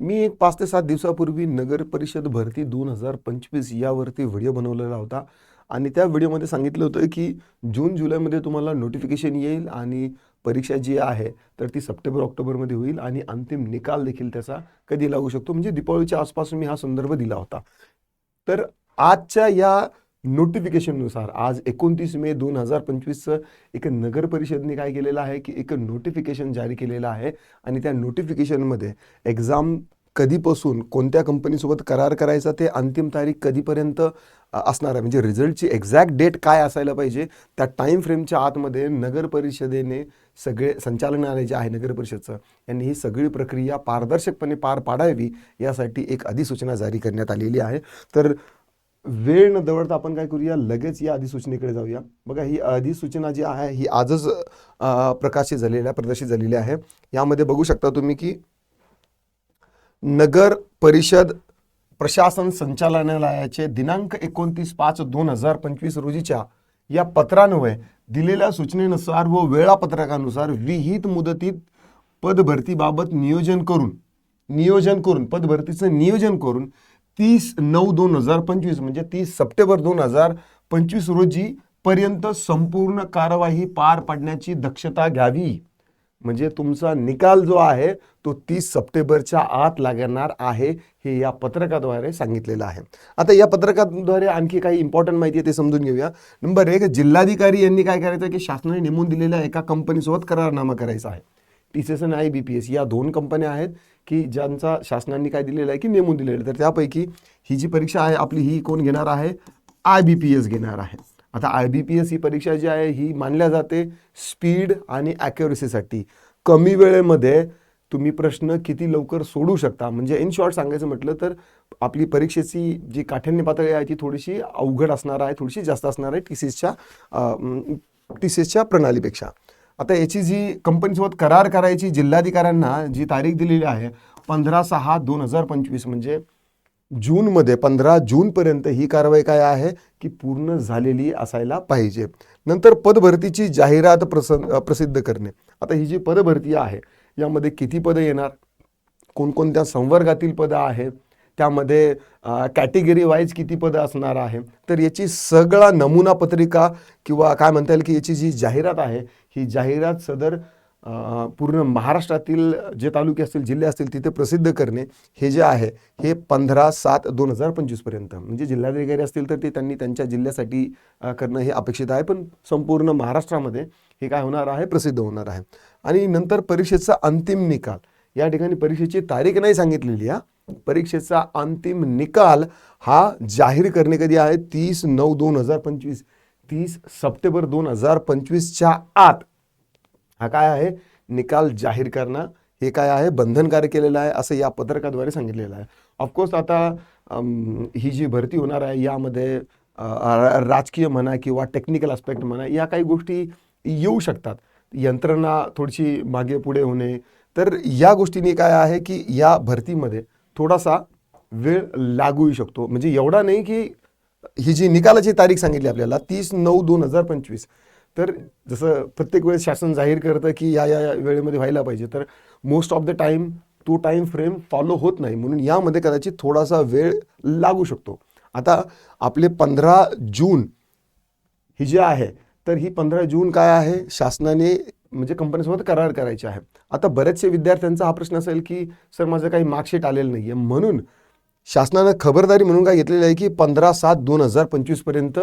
मी एक पाच ते सात दिवसापूर्वी नगर परिषद भरती दोन हजार पंचवीस यावरती व्हिडिओ बनवलेला होता. आणि त्या व्हिडिओमध्ये सांगितलं होतं की जून जुलैमध्ये तुम्हाला नोटिफिकेशन येईल आणि परीक्षा जी आहे तर ती सप्टेंबर ऑक्टोबरमध्ये होईल आणि अंतिम निकाल देखील त्याचा कधी लागू शकतो. म्हणजे दीपावलीच्या आसपास मी हा संदर्भ दिला होता. तर आजच्या या नोटिफिकेशननुसार आज एकोणतीस मे दोन हजार पंचवीसचं एक नगर परिषदने काय केलेलं आहे की एक नोटिफिकेशन जारी केलेलं आहे. आणि त्या नोटिफिकेशनमध्ये एक्झाम कधीपासून कोणत्या कंपनीसोबत करार करायचा ते अंतिम तारीख कधीपर्यंत असणार आहे. म्हणजे रिझल्टची एक्झॅक्ट डेट काय असायला पाहिजे त्या टाईम फ्रेमच्या आतमध्ये नगर परिषदेने सगळे संचालनालय जे आहे नगर परिषदचं यांनी ही सगळी प्रक्रिया पारदर्शकपणे पार पाडावी यासाठी एक अधिसूचना जारी करण्यात आलेली आहे. तर वेळ न दवडता आपण काय करूया लगेच या अधिसूचनेकडे जाऊया. बघा ही अधिसूचना जी आहे ही आजच प्रकाशित झालेली आहे प्रदर्शित झालेली आहे. यामध्ये बघू शकता तुम्ही की नगर परिषद प्रशासन संचालनालयाचे दिनांक एकोणतीस पाच दोन हजार पंचवीस रोजीच्या या पत्रान्वये दिलेल्या सूचनेनुसार व वेळापत्रकानुसार विहित मुदतीत पदभरतीबाबत नियोजन करून नियोजन करून पदभरतीचं नियोजन करून तीस नऊ दोन हजार पंचवीस म्हणजे तीस सप्टेंबर दोन हजार पंचवीस रोजी पर्यंत संपूर्ण कारवाई पार पाडण्याची दक्षता घ्यावी. म्हणजे तुमचा निकाल जो आहे तो तीस सप्टेंबरच्या आत लागणार आहे हे या पत्रकाद्वारे सांगितलेलं आहे. आता या पत्रकाद्वारे आणखी काही इम्पॉर्टंट माहिती आहे ते समजून घेऊया. नंबर एक जिल्हाधिकारी यांनी काय करायचं की शासनाने नेमून दिलेल्या एका कंपनीसोबत करारनामा करायचा आहे. टी सी एस आणि आय बी पी एस या दोन कंपन्या आहेत की ज्यांचा शासनाने काय दिलेलं आहे की नेमून दिलेलं आहे. तर त्यापैकी ही जी परीक्षा आहे आपली ही कोण घेणार आहे? आय बी पी एस घेणार आहे. आता आय बी पी एस ही परीक्षा जी आहे ही मानल्या जाते स्पीड आणि ॲक्युरेसीसाठी कमी वेळेमध्ये तुम्ही प्रश्न किती लवकर सोडू शकता? म्हणजे इन शॉर्ट सांगायचं म्हटलं तर आपली परीक्षेची जी काठिण्य पातळी आहे ती थोडीशी अवघड असणार आहे थोडीशी जास्त असणार आहे टी सी एसच्या टी सी एसच्या प्रणालीपेक्षा. आता याची जी कंपनीसोबत करार करायची जिल्हाधिकाऱ्यांना जी तारीख दिलेली आहे पंधरा सहा दोन हजार पंचवीस म्हणजे जूनमध्ये पंधरा जूनपर्यंत ही कारवाई काय आहे की पूर्ण झालेली असायला पाहिजे. नंतर पदभरतीची जाहिरात प्रसन्न प्रसिद्ध करणे. आता ही जी पदभरती आहे यामध्ये किती पदं येणार? कोणकोणत्या संवर्गातील पदं आहेत? त्यामध्ये कॅटेगरी वाईज किती पदं असणार आहे. तर याची सगळा नमुना पत्रिका किंवा काय म्हणता येईल की याची जी जाहिरात आहे ही जाहिरात सदर पूर्ण महाराष्ट्रातील जे तालुके असतील जिल्हे असतील तिथे प्रसिद्ध करणे हे जे आहे हे पंधरा सात दोन हजार पंचवीसपर्यंत म्हणजे जिल्हाधिकारी असतील तर ते त्यांनी त्यांच्या जिल्ह्यासाठी करणं हे अपेक्षित आहे. पण संपूर्ण महाराष्ट्रामध्ये हे काय होणार आहे प्रसिद्ध होणार आहे. आणि नंतर परीक्षेचा अंतिम निकाल. या ठिकाणी परीक्षेची तारीख नाही सांगितलेली हा. परीक्षेचा अंतिम निकाल हा जाहीर करणे कधी आहे? तीस नऊ दोन हजार पंचवीस. तीस सप्टेंबर दोन हजार पंचवीसच्या आत. हा काय आहे? निकाल जाहीर करणं. हे काय आहे? बंधनकारक केलेलं आहे असं या पत्रकाद्वारे सांगितलेलं आहे. ऑफकोर्स आता ही जी भरती होणार आहे यामध्ये राजकीय म्हणा किंवा टेक्निकल आस्पेक्ट म्हणा या काही गोष्टी येऊ शकतात. यंत्रणा थोडीशी मागे पुढे होणे. तर या गोष्टींनी काय आहे की या भरतीमध्ये थोडासा वेळ लागू शकतो. म्हणजे एवढा नाही की ही जी निकालाची तारीख सांगितली आपल्याला तीस नऊ दोन हजार पंचवीस. तर जसं प्रत्येक वेळेस शासन जाहीर करतं की या या या वेळेमध्ये व्हायला पाहिजे. तर मोस्ट ऑफ द टाईम तो टाईम फ्रेम फॉलो होत नाही. म्हणून यामध्ये कदाचित थोडासा वेळ लागू शकतो. आता आपले पंधरा जून ही जी आहे तर ही पंधरा जून काय आहे? शासनाने म्हणजे कंपनीसोबत करार करायचे आहे. आता बरेचसे विद्यार्थ्यांचा हा प्रश्न असेल की सर माझं काही मार्कशीट आलेलं नाही आहे म्हणून शासनानं खबरदारी म्हणून काय घेतलेली आहे की पंधरा सात दोन हजार पंचवीसपर्यंत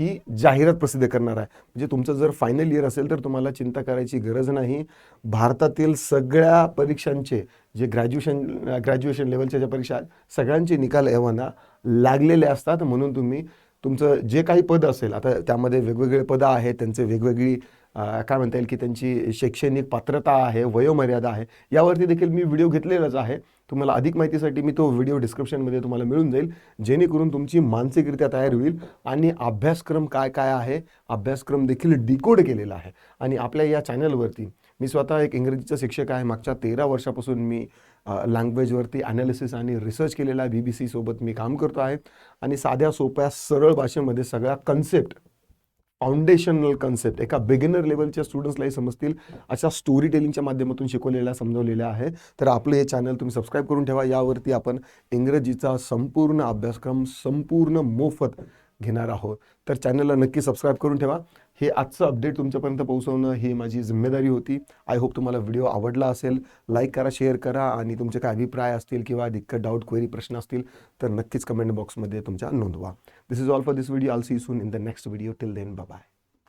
ही जाहिरात प्रसिद्ध करणार आहे. म्हणजे तुमचं जर फायनल इयर असेल तर तुम्हाला चिंता करायची गरज नाही. भारतातील सगळ्या परीक्षांचे जे ग्रॅज्युएशन ग्रॅज्युएशन लेवलच्या ज्या परीक्षा आहेत सगळ्यांचे निकाल एव्हाना लागलेले असतात. म्हणून तुम्ही तुमचं जे काही पद असेल आता त्यामध्ये वेगवेगळे पदं आहेत त्यांचे वेगवेगळी काय म्हणता येईल की त्यांची शैक्षणिक पात्रता आहे वयोमर्यादा आहे यावरती देखील मी व्हिडिओ घेतलेलाच आहे. तुम्हाला अधिक माहितीसाठी मी तो व्हिडिओ डिस्क्रिप्शनमध्ये तुम्हाला मिळून जाईल जेणेकरून तुमची मानसिकरित्या तयार होईल आणि अभ्यासक्रम काय काय आहे अभ्यासक्रम देखील डिकोड केलेला आहे. आणि आपल्या या चॅनलवरती मी स्वतः एक इंग्रजीचा शिक्षक आहे. मागच्या तेरा वर्षापासून मी लँग्वेजवरती ॲनालिसिस आणि रिसर्च केलेला आहे. बी बी सीसोबत मी काम करतो आहे. आणि साध्या सोप्या सरळ भाषेमध्ये सगळ्या कन्सेप्ट फाउंडेशनल कन्सेप्ट एका बिगिनर लेवलच्या स्टुडंट्सलाही समजतील. अशा स्टोरी टेलिंगच्या माध्यमातून शिकवलेल्या समजवलेल्या आहे. तर आपलं हे चॅनल तुम्ही सबस्क्राईब करून ठेवा. यावरती आपण इंग्रजीचा संपूर्ण अभ्यासक्रम संपूर्ण मोफत घेणार आहोत. तर चॅनलला नक्की सबस्क्राईब करून ठेवा. हे आजचं अपडेट तुमच्यापर्यंत पोहोचवणं ही माझी जिम्मेदारी होती. आय होप तुम्हाला व्हिडिओ आवडला असेल. लाईक करा शेअर करा आणि तुमचे काय अभिप्राय असतील किंवा दिक्कत डाऊट क्वेरी प्रश्न असतील तर नक्कीच कमेंट बॉक्समध्ये तुमच्या नोंदवा. This is all for this video I'll see soon in the next video till then bye